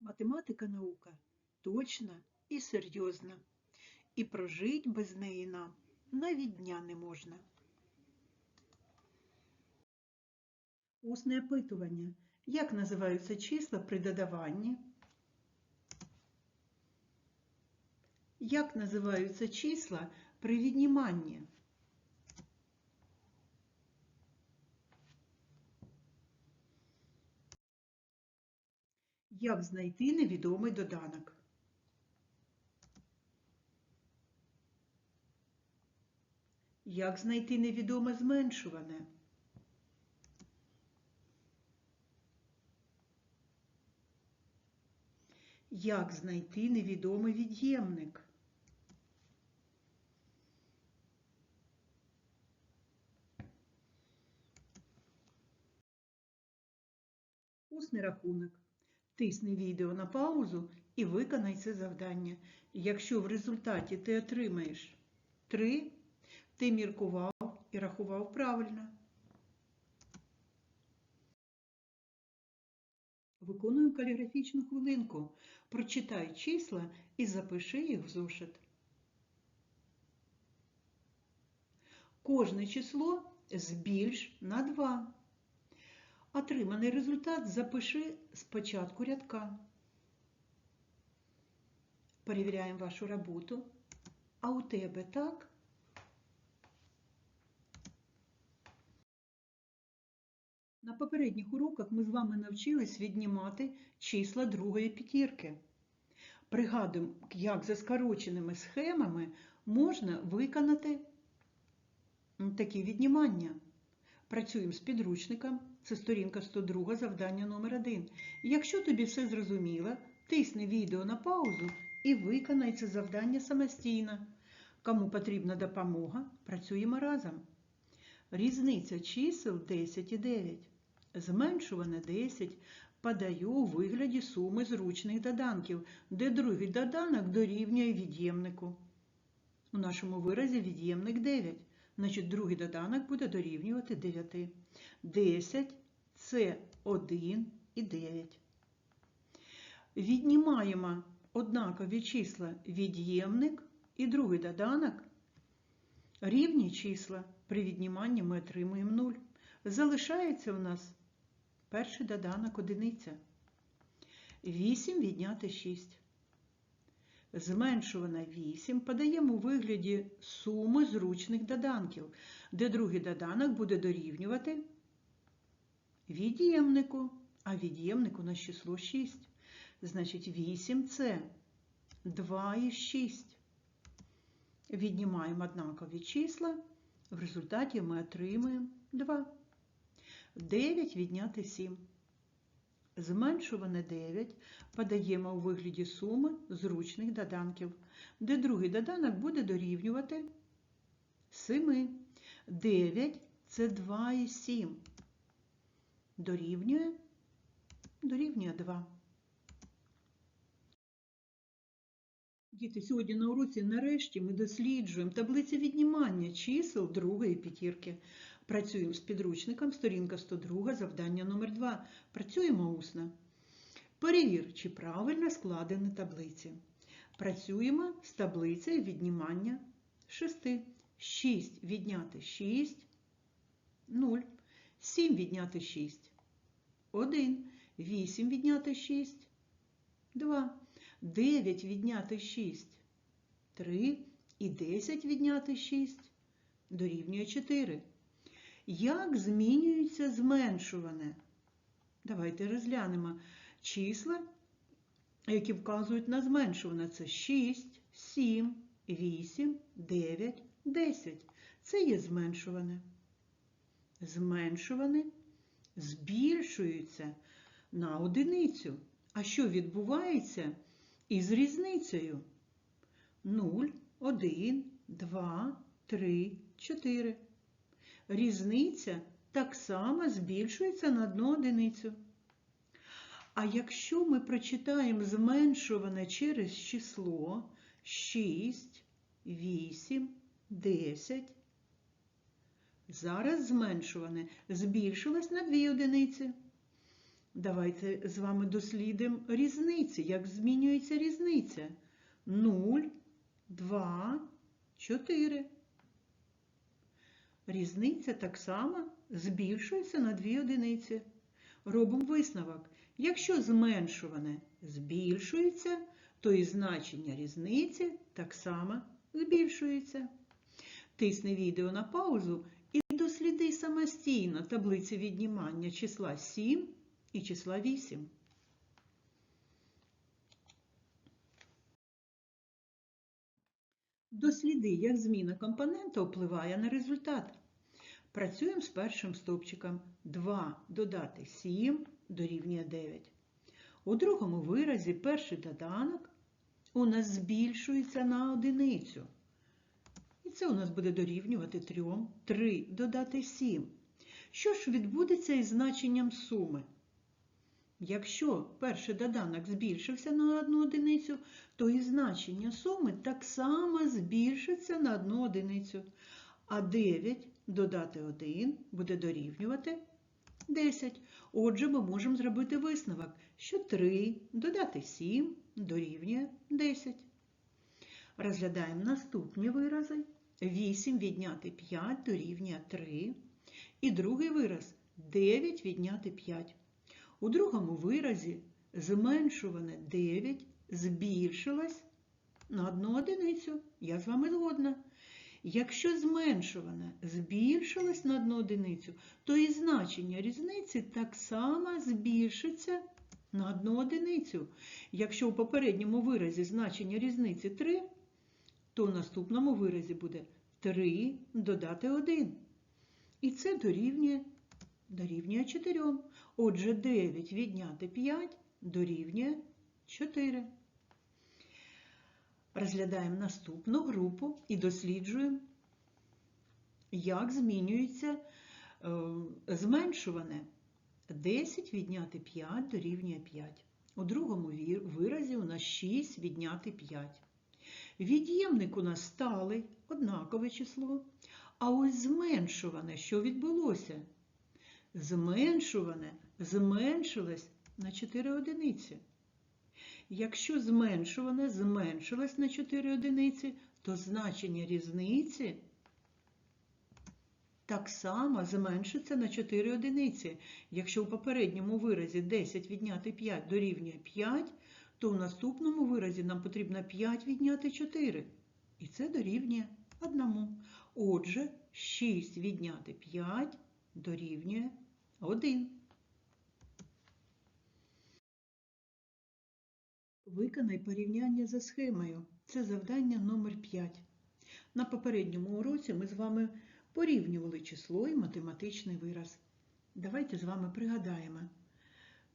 Математика наука точна і серйозна, і прожить без неї нам навіть дня не можна. Усне опитування. Як називаються числа при додаванні? Як називаються числа при відніманні? Як знайти невідомий доданок? Як знайти невідоме зменшуване? Як знайти невідомий від'ємник? Усний рахунок. Тисни відео на паузу і виконай це завдання. Якщо в результаті ти отримаєш 3, ти міркував і рахував правильно. Виконуємо каліграфічну хвилинку. Прочитай числа і запиши їх в зошит. Кожне число збільш на 2. Отриманий результат запиши спочатку рядка. Перевіряємо вашу роботу. А у тебе так? На попередніх уроках ми з вами навчились віднімати числа другої п'ятірки. Пригадуємо, як за скороченими схемами можна виконати такі віднімання. Працюємо з підручником. Це сторінка 102, завдання номер 1. Якщо тобі все зрозуміло, тисни відео на паузу і виконай це завдання самостійно. Кому потрібна допомога, працюємо разом. Різниця чисел 10 і 9. Зменшуване 10 подаю у вигляді суми зручних доданків, де другий доданок дорівнює від'ємнику. У нашому виразі від'ємник 9. Значить, другий доданок буде дорівнювати 9. 10 це 1 і 9. Віднімаємо однакові числа від'ємник і другий доданок. Рівні числа при відніманні ми отримуємо 0. Залишається у нас перший доданок одиниця. 8 відняти 6. Зменшувана 8 подаємо у вигляді суми зручних доданків, де другий доданок буде дорівнювати від'ємнику, а від'ємник у нас число 6. Значить, 8 це 2 і 6. Віднімаємо однакові числа, в результаті ми отримуємо 2. 9 відняти 7. Зменшуване 9 подаємо у вигляді суми зручних доданків, де другий доданок буде дорівнювати 7. 9 це 2 і 7. Дорівнює, дорівнює 2. Діти, сьогодні на уроці нарешті ми досліджуємо таблиці віднімання чисел другої п'ятірки. Працюємо з підручником, сторінка 102, завдання номер 2 Працюємо усно. Перевір, чи правильно складені таблиці. Працюємо з таблицею віднімання 6. 6 відняти 6, 0. 7 відняти 6, 1. 8 відняти 6, 2. 9 відняти 6, 3. І 10 відняти 6 дорівнює 4. Як змінюється зменшуване? Давайте розглянемо числа, які вказують на зменшуване. Це 6, 7, 8, 9, 10. Це є зменшуване. Зменшуване збільшується на одиницю. А що відбувається із різницею? 0, 1, 2, 3, 4. Різниця так само збільшується на одну одиницю. А якщо ми прочитаємо зменшуване через число 6, 8, 10, зараз зменшуване збільшилось на 2 одиниці. Давайте з вами дослідимо різниці, як змінюється різниця. 0, 2, 4. Різниця так само збільшується на 2 одиниці. Робимо висновок. Якщо зменшуване збільшується, то і значення різниці так само збільшується. Тисни відео на паузу і досліди самостійно таблиці віднімання числа 7 і числа 8. Досліди, як зміна компонента впливає на результат. Працюємо з першим стовпчиком. 2 додати 7 дорівнює 9. У другому виразі перший доданок у нас збільшується на одиницю. І це у нас буде дорівнювати 3. 3 додати 7. Що ж відбудеться із значенням суми? Якщо перший доданок збільшився на одну одиницю, то і значення суми так само збільшиться на одну одиницю. А 9 додати 1 буде дорівнювати 10. Отже, ми можемо зробити висновок, що 3 додати 7 дорівнює 10. Розглядаємо наступні вирази. 8 відняти 5 дорівнює 3. І другий вираз 9 відняти 5. У другому виразі зменшуване 9 збільшилось на одну одиницю. Я з вами згодна. Якщо зменшуване збільшилось на одну одиницю, то і значення різниці так само збільшиться на одну одиницю. Якщо у попередньому виразі значення різниці 3, то в наступному виразі буде 3 додати 1. І це дорівнює, дорівнює 4. Отже, 9 відняти 5 дорівнює 4. Розглядаємо наступну групу і досліджуємо, як змінюється е, зменшуване. 10 відняти 5 дорівнює 5. У другому виразі у нас 6 відняти 5. Від'ємник у нас сталий, однакове число. А ось зменшуване, що відбулося? Зменшуване зменшилось на 4 одиниці. Якщо зменшуване зменшилось на 4 одиниці, то значення різниці так само зменшиться на 4 одиниці. Якщо в попередньому виразі 10 відняти 5 дорівнює 5, то в наступному виразі нам потрібно 5 відняти 4. І це дорівнює 1. Отже, 6 відняти 5 дорівнює 1. Виконай порівняння за схемою. Це завдання номер 5. На попередньому уроці ми з вами порівнювали число і математичний вираз. Давайте з вами пригадаємо.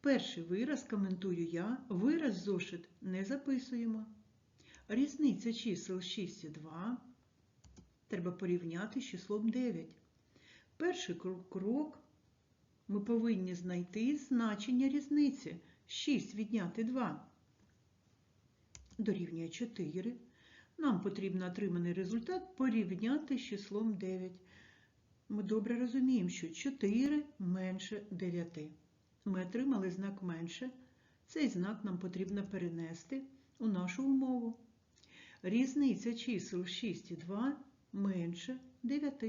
Перший вираз коментую я, вираз зошит не записуємо. Різниця чисел 6 і 2 треба порівняти з числом 9. Перший крок ми повинні знайти значення різниці. 6 відняти 2 дорівнює 4. Нам потрібно отриманий результат порівняти з числом 9. Ми добре розуміємо, що 4 менше 9. Ми отримали знак менше. Цей знак нам потрібно перенести у нашу умову. Різниця чисел 6 і 2 менше 9.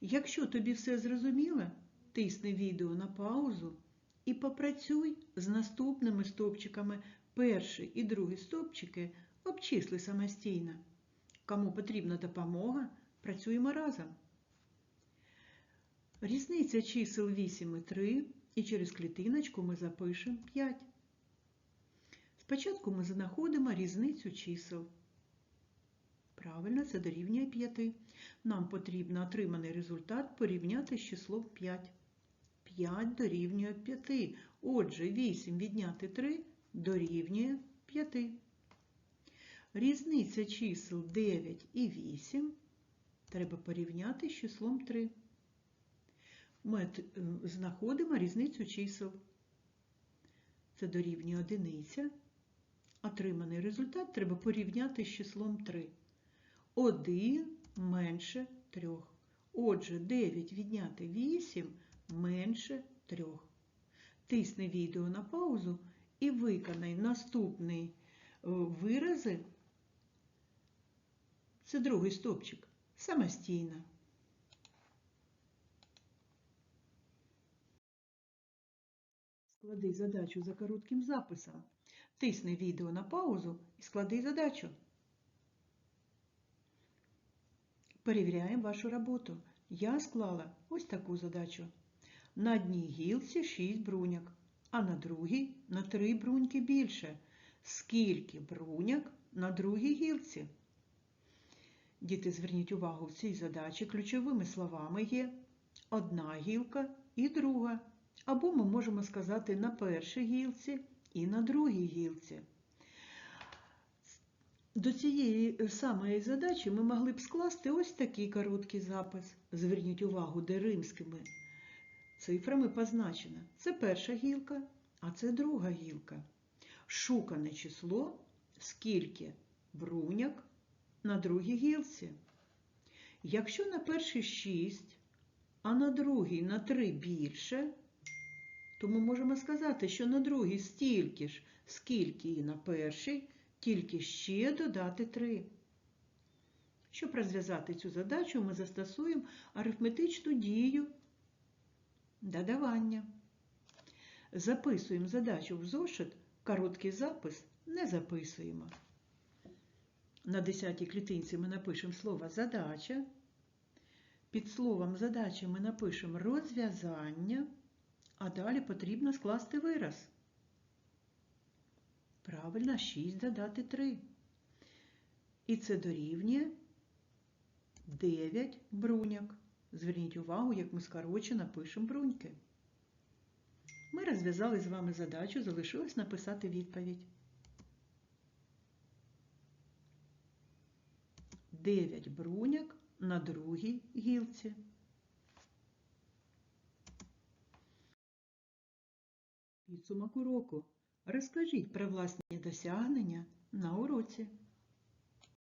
Якщо тобі все зрозуміло, тисни відео на паузу і попрацюй з наступними стовпчиками перший і другий стовпчики обчисли самостійно. Кому потрібна допомога, працюємо разом. Різниця чисел 8 і 3, і через клітиночку ми запишемо 5. Спочатку ми знаходимо різницю чисел. Правильно, це дорівнює 5. Нам потрібно отриманий результат порівняти з числом 5. 5 дорівнює 5. Отже, 8 відняти 3 дорівнює 5. Різниця чисел 9 і 8 треба порівняти з числом 3. Ми знаходимо різницю чисел. Це дорівнює одиниця. Отриманий результат треба порівняти з числом 3. 1 менше 3. Отже, 9 відняти 8 менше 3. тисни відео на паузу і виконай наступний е, вирази. Це другий стопчик. Самостійно. Склади задачу за коротким записом. Тисни відео на паузу і склади задачу. Перевіряємо вашу роботу. Я склала ось таку задачу. На одній гілці 6 бруньок, а на другій на 3 бруньки більше. Скільки бруньок на другій гілці? Діти, зверніть увагу, в цій задачі ключовими словами є одна гілка і друга. Або ми можемо сказати на першій гілці і на другій гілці. До цієї самої задачі ми могли б скласти ось такий короткий запис. Зверніть увагу, де римськими цифрами позначено. Це перша гілка, а це друга гілка. Шукане число, скільки бруньок на другій гілці. Якщо на першій 6, а на другій на 3 більше, то ми можемо сказати, що на другій стільки ж, скільки і на першій, тільки ще додати 3. Щоб розв'язати цю задачу, ми застосуємо арифметичну дію додавання. Записуємо задачу в зошит, короткий запис не записуємо. На 10-й клітинці ми напишемо слово задача. Під словом задача ми напишемо розв'язання, а далі потрібно скласти вираз. Правильно, 6 додати 3. І це дорівнює 9 бруньок. Зверніть увагу, як ми скорочено пишемо бруньки. Ми розв'язали з вами задачу, залишилось написати відповідь. 9 бруньок на другій гілці. Підсумок уроку. Розкажіть про власні досягнення на уроці.